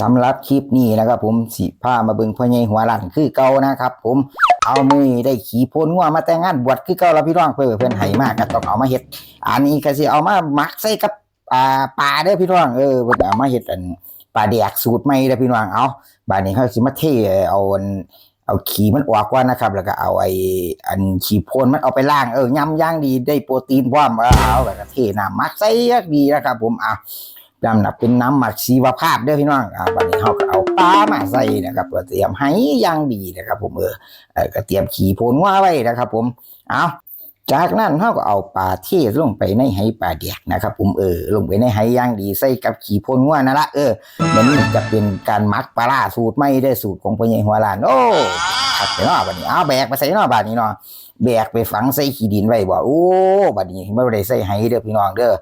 สำหรับคลิปนี้นะครับผมสิพามาเบิ่งพ่อใหญ่หัวหลันคือเก่านะครับผมเอามือได้ขี่โพนงัวมาแต่งงานบวชคือเก่าแล้วพี่น้องเพื่อเพื่อนให้มากก็ต้องเอามาเฮ็ด อันนี้ก็สิเอามาหมักใส่กับอ่าปลาเด้อพี่น้องเออเพิ่นเอามาเฮ็ดอันปลาแดกสูตรใหม่เด้อพี่น้องเอาบาดนี้เขาสิมาเทเอาอันเอาขี้มันออกก่อนนะครับ แล้วก็เอาไอ้อันขี้โพนมันเอาไปล้างเออยำย่างดีได้โปรตีนพร้อมเออเอาแล้วก็เทน้ำหมักใส่ดีนะครับ ผมอะ น้ำหนักเป็นน้ำหมักชีวภาพเด้อพี่น้องอ่าวันนี้เราก็เอาปลามาใส่นะครับเพื่อเตรียมให้อย่างดีนะครับ ผมเออเออก็เตรียมขี่โพนว่าไว้นะครับ ผมเอาจากนั้นเราก็เอาปลาเทศลงไปในไหปลาเดียกนะครับ ผมเออลงไปในไหอย่างดีใส่กับขี่โพนว่านั่นละเออเดี๋ยวนี้จะเป็นการหมักปลาร้าสูตรไม่ได้สูตรของพ่อใหญ่หัวลานโอ้ขัดไปเนาะบัดนี้เอาแบกไปใส่เนาะบัดนี้เนาะแบกไปฝังใส่ขี้ดินไว้บ่โอ้บัดนี้ไม่ได้ใส่ไหเด้อพี่น้องเด้อ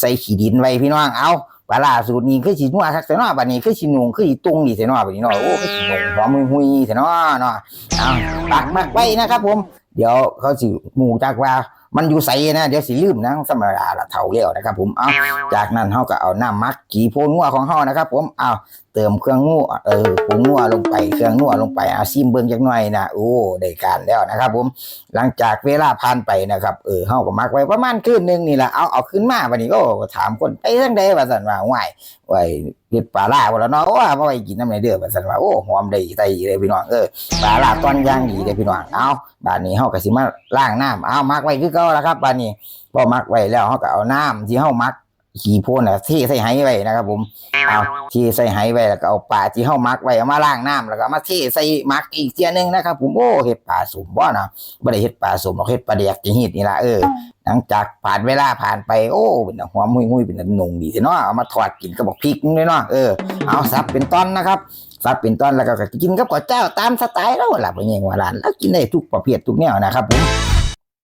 ใส่ขี้ดินไว้พี่น้องเอา ปลาล่าสูตรนี้คือสินัวคักแต่นาบัดนี้คือสินุงคือสิตุงนี่แต่นาบัดนี้เนาะโอ้คือสินุงหอมหุยๆแต่นาเนาะเอาปักมักไว้นะครับ ผม เดี๋ยวเขาสิหมู่จากว่า มันอยู่ใส่นะ เดี๋ยวสิลืมนะธรราละเท่าแล้วนะครับ ผมเอาจากนั้นเฮาก็เอาน้ำมักกีโพนงัวของเฮานะครับ ผมเอาเติมเครื่องงัวเออผงงัวลงไปเครื่องงัวลงไปเอาซิมเบิ่งจักหน่อยนะโอ้ได้การแล้วนะครับ ผมหลังจากเวลาผ่านไปนะครับเออเฮาก็มักไว้ประมาณคืนหนึงนี่แหละเอาเอาขึ้นมาวันนี้ก็ถามคนไปทางใดว่าซั่นว่าห่วยไว้เฮ็ดปลาล่าบ่แล้วเนาะโอ้มาไว้กินน้ำในเด้อว่าซั่นว่าโอ้หอมได้ไตเลยพี่น้องเออปลาล่าตอนย่างดีเลยพี่น้องเอาบาดนี้เฮาก็สิมาล้างน้ำเอามักไว้คือเก่าล้วครับบาดนี้พอมักไว้แล้วเฮาก็เอาน้ำที่เฮามักขี้โพนน่ะเทใส่ไหไว้นะครับ ผมเอาเทใส่ไหไว้แล้วก็เอาปลาที่เฮามักไว้เอามาล้างน้ำแล้วก็เอามาเทใส่มักอีกเทียนึงนะครับ ผมโอ้เฮ็ดปลาสมบ่นาะบ่ได้เฮ็ดปลาสมหรอกเฮ็ดปลาแดกจะเฮ็ดนี่ละเออหลังจากผ่านเวลาผ่านไปโอ้เป็นหอมหุยเป็นนงดีเนาะเอามาทอดกินกับบักพริกนี่เนาะเออเอาสับเป็นตอนนะครับสับเป็นตอนแล้วก็กินกับข้าวเจ้าตามสไตล์เราล่ะบ่แย่งว่าร้านแล้วกินได้ทุกประเภททุกแนวนะครับผม